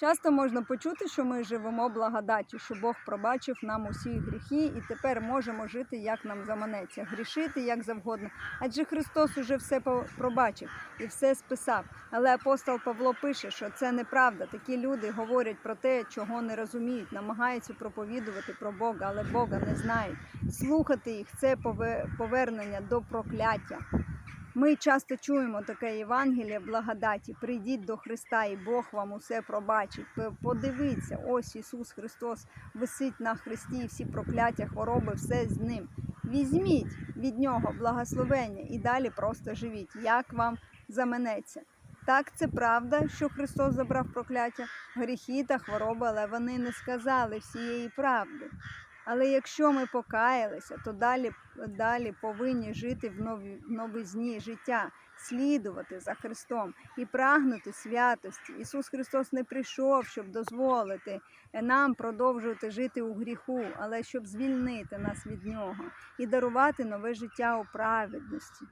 Часто можна почути, що ми живемо благодаті, що Бог пробачив нам усі гріхи, і тепер можемо жити, як нам заманеться, грішити як завгодно. Адже Христос уже все пробачив і все списав. Але апостол Павло пише, що це неправда. Такі люди говорять про те, чого не розуміють, намагаються проповідувати про Бога, але Бога не знають. Слухати їх це пове- повернення до прокляття. Ми часто чуємо таке Євангеліє благодаті. Прийдіть до Христа, і Бог вам усе пробачить. Подивіться, ось Ісус Христос висить на хресті, і всі прокляття, хвороби, все з ним. Візьміть від нього благословення і далі просто живіть, як вам заманеться. Так, це правда, що Христос забрав прокляття, гріхи та хвороби, але вони не сказали всієї правди. Але якщо ми покаялися, то далі, далі повинні жити в нові, новизні життя, слідувати за Христом і прагнути святості. Ісус Христос не прийшов, щоб дозволити нам продовжувати жити у гріху, але щоб звільнити нас від нього і дарувати нове життя у праведності.